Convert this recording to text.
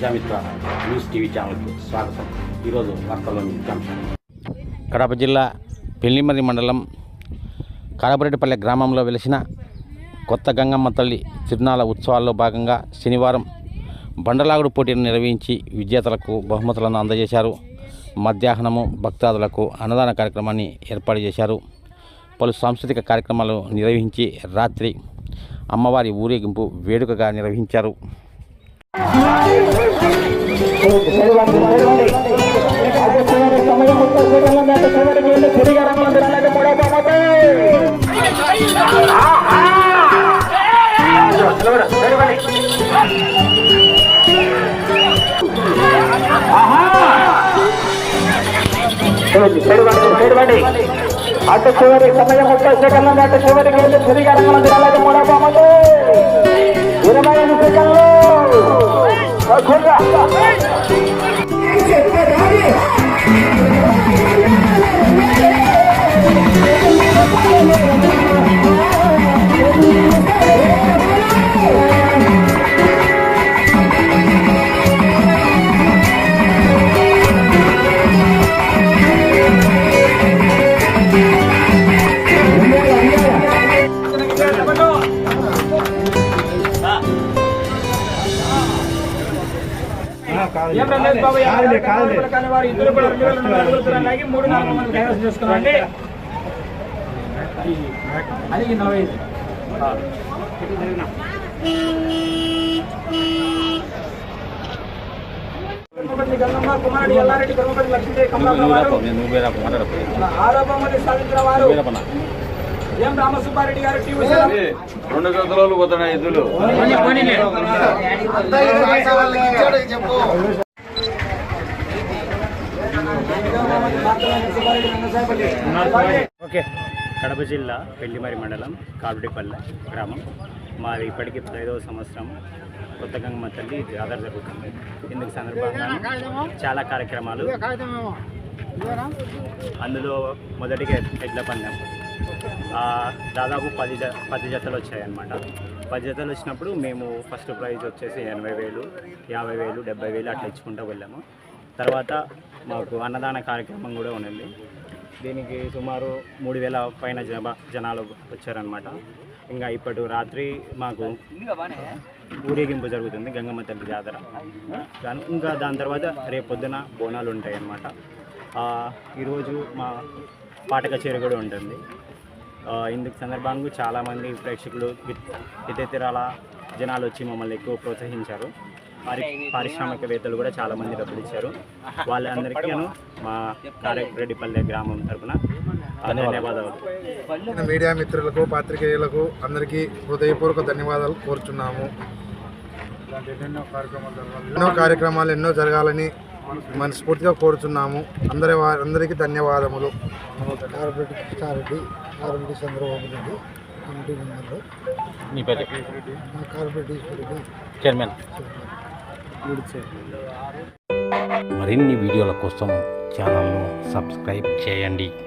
Prajamitra news TV ఛానల్కి స్వాగతం. ఈరోజు వార్తల్లోని ముఖ్యాంశాలు కడప జిల్లా పెళ్ళిమర్రి మండలం కడపరెడ్డిపల్లె గ్రామంలో వెలిసిన కొత్త గంగమ్మ తల్లి తిరునాళ్ళ ఉత్సవాల్లో భాగంగా శనివారం బండలాగుడు పోటీని నిర్వహించి విజేతలకు బహుమతులను అందజేశారు. మధ్యాహ్నము భక్తాదులకు అన్నదాన కార్యక్రమాన్ని ఏర్పాటు చేశారు. పలు సాంస్కృతిక కార్యక్రమాలు నిర్వహించి రాత్రి అమ్మవారి ఊరేగింపు వేడుకగా నిర్వహించారు. అటు చివరి సమయం ముప్పై సెకండ్లు అటు చివరికి వెళ్ళి తిరిగి రంగం తినాలి మూడో Thank you. ఏం రమేష్ బాబు యాభై కావాలి కానీ వారు ఇద్దరు కూడా రెండు వేల రెండు వందల అడుగులు అలాగే మూడు నాలుగు మంది కైవసం చేసుకున్నారండి. అది ఈ నలభై ఐదు. కర్మపల్లి గంగమ్మ కుమారుడు ఎల్లారెడ్డి కర్మపల్లి లక్ష్మీదేవి కమలాపురం వారు. ఆరో బహుమతి సాధించిన వారు. ఎం రామసుబ్బారెడ్డి గారు టీవీ రెండు గంటలు పోతున్నాయి ఎద్దులు ఓకే. కడప జిల్లా పెళ్ళిమరి మండలం కాలుడిపల్లె గ్రామం. మాది ఇప్పటికి పదైదవ సంవత్సరం. కొత్త గంగమ్మ తల్లి జాతర జరుగుతుంది. ఇందుకు సందర్భంగా చాలా కార్యక్రమాలు. అందులో మొదటిగా ఎడ్ల పందెం. దాదాపు పది జ పది జతలు వచ్చాయన్నమాట. పది జతలు వచ్చినప్పుడు మేము ఫస్ట్ ప్రైజ్ వచ్చేసి ఎనభై వేలు యాభై వేలు డెబ్బై వేలు అట్లా ఇచ్చుకుంటూ వెళ్ళాము. తర్వాత మాకు అన్నదాన కార్యక్రమం కూడా ఉండింది దీనికి సుమారు మూడు వేల పైన జన జనాలు వచ్చారనమాట ఇంకా ఇప్పటి రాత్రి మాకు ఊరేగింపు జరుగుతుంది గంగమ్మ తల్లి జాతర. దాని ఇంకా దాని తర్వాత రేపు పొద్దున బోనాలు ఉంటాయి అన్నమాట ఈరోజు మా పాట కచేరీ కూడా ఉంటుంది. ఇందుకు సందర్భంగా చాలామంది ప్రేక్షకులు ఇత్- ఇతర జనాలు వచ్చి మమ్మల్ని ఎక్కువ ప్రోత్సహించారు. పారి పారిశ్రామికవేత్తలు కూడా చాలామంది డబ్బులు ఇచ్చారు వాళ్ళందరికీ మా కారెరెడ్డిపల్లె గ్రామం తరపున ఆ, ధన్యవాదాలు. మీడియా మిత్రులకు పాత్రికేయులకు అందరికీ హృదయపూర్వక ధన్యవాదాలు కోరుచున్నాము. ఎన్నో కార్యక్రమాలు ఎన్నో జరగాలని మనస్ఫూర్తిగా కోరుచున్నాము. అందరి అందరికీ ధన్యవాదములు. కృష్ణారెడ్డి చంద్రబాబు రెడ్డి కమిటీ మెంబర్లు మీ పేరు? మా కారపేట ఈశ్వరెడ్డి చైర్మన్. మరిన్ని వీడియోల కోసం ఛానల్ను సబ్స్క్రైబ్ చేయండి.